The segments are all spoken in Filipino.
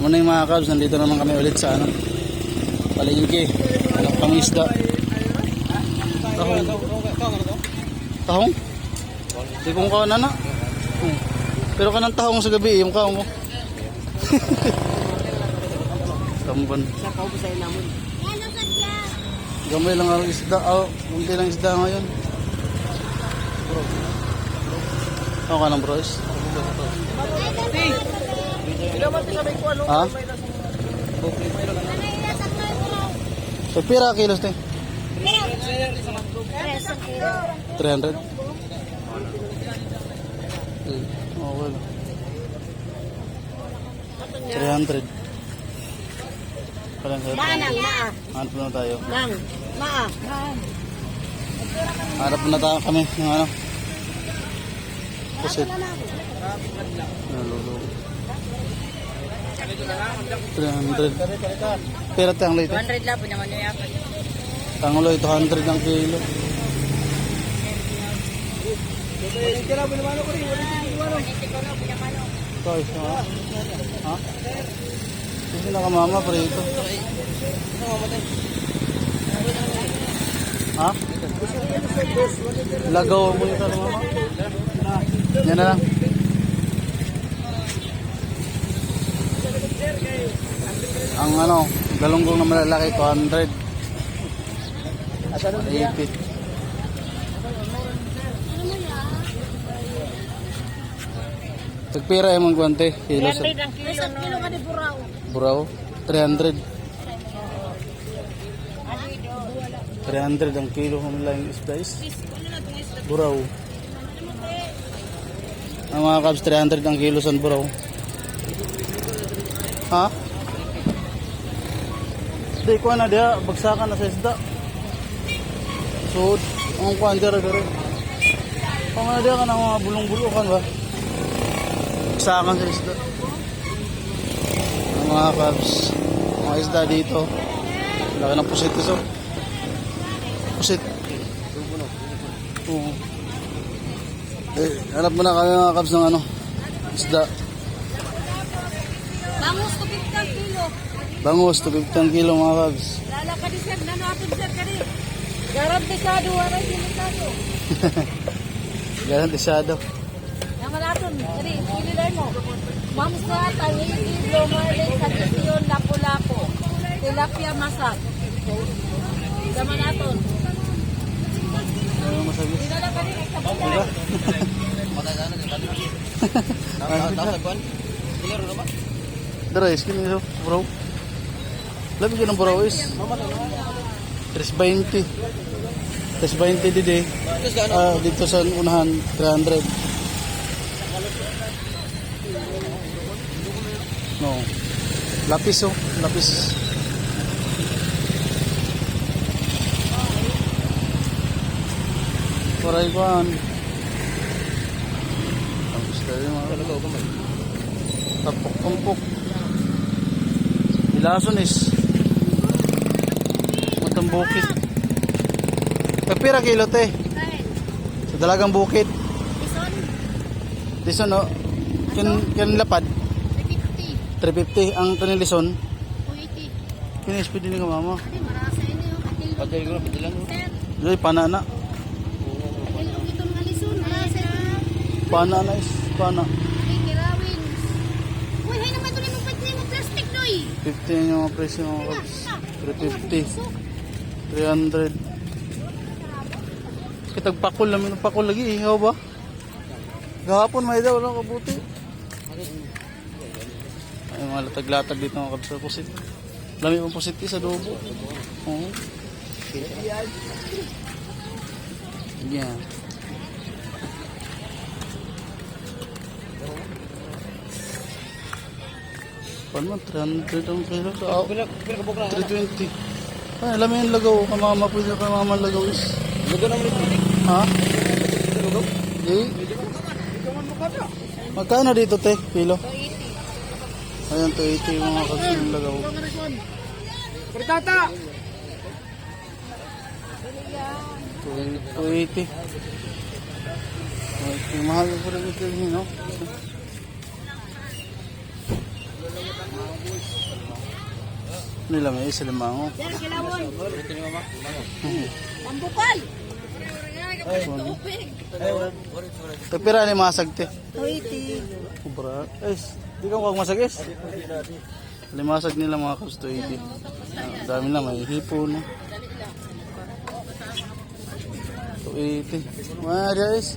Muna yung mga kabs, nandito naman kami ulit sa ano, palengke. Anak pang isda. Tahong. Tahong? Di kong kawan na. Hmm. Pero kanang tahong sa gabi, yung kaong mo. Tamban. Gamay lang ang isda. Oh, kunti lang isda ngayon. Ako ka ng bros? Hindi Ha? So, pira kilos te? 300? Hmm, Okay lang. 300. Parang sir. Manang, maa. Hanap na tayo. Nang, maa. Hanap na tayo kami ng ano. Pusit. Nalulu. 300. Pira te ang late. 200 lang po naman yung yapan. Tangulo, 200 ang kilo. Ito, isa nga. Ha? Kasi nakamama, prito. Ha? Lagaw mo ito, mama. Yan na lang. Ang ano, galunggong na malalaki, 200. Asa nun Ipit. Tagpira yung mga guwante. Kilo sa 300 ang kilo. Isang kilo ka di buraw. buraw. 300. 300 ang kilo ng lang isda is. Buraw. Ang mga kabs, 300 ang kilo sa buraw. Ha? Di ko na dia, bagsakan na sa isda. So, ang kuhan dira dira. Kung na dia ka mga bulong-bulukan ba? Bagsakan sa isda. Ang mga kabs, mga isda dito. Laki ng pusit iso. Pusit. Oo. Eh, hanap mo na kami mga kabs ng ano, isda. Bangus ko 50 kilo. Bangus, 250 kilo mga kabs. Lala ka di sir, nano atin sir ka di. Garantisado, waray delikado. Garantisado. Naman aton, kadi, pililay mo. Mamsa, tangigi, blomare, kadisyon, lapu-lapu. Tilapia masak. Naman aton. Ano masabi? Lala ka di, sabay Dara, skin nito, bro. Labi ka ng bro is. 320. 320 dide. Ah, dito sa unahan, 300. No. Lapis oh, lapis. Paray ko an. Ang gusto rin mga talaga ko may. Tapok-tumpok. Ilason is. Matang bukit. Kapira kilo te. Sa dalagang bukit. Ison, Lison no. Kin kin lapad 350. 350 ang kanilison. 280. Kinis pwede ni ka mama. Adi, marasa ini yung kakilo. Patay ko na pwede lang. Sir, Joy panana. kakilo itong alison. Marasa. Pana na is pana. Ay, kirawin. Uy, hay naman ito yung plastic, doy. 50 yung presyo mga kaps. 350. 300. Kitag pakul namin ang pakul lagi. Ihaw ba? Gahapon may daw lang kabuti. Ay mga latag-latag dito mga kaps sa pusit. Lami pang pusit sa adobo. Oo. Yan. Paano 300 ang kilo sa oh, 320. Ay, alam mo yung lagaw. Kamama po yung kamama lagaw is. Lugo naman ito. Ha? Lugo? Di? Magkano dito te? Kilo? 280. Ayan, 280 yung mga kasi yung lagaw. Pritata! 280. Okay, mahal po rin ito yun, no? Nila may isa limango. Sir, kilawon. Hmm. Pambukal. Tapira ni masag te. Tuwiti. Kubra. Ay, di ka kag masagis. Limasag nila mga to 80. Ah, dami na may hipon. To 80. Mga guys.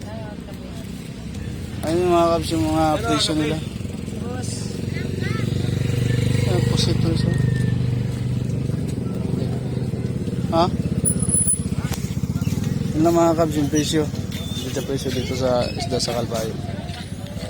Ayun mga kabs yung mga presyo nila. Tapos ito isa. Ha? Yun lang mga kabs yung presyo. Dito presyo dito sa isda sa Kalbayo.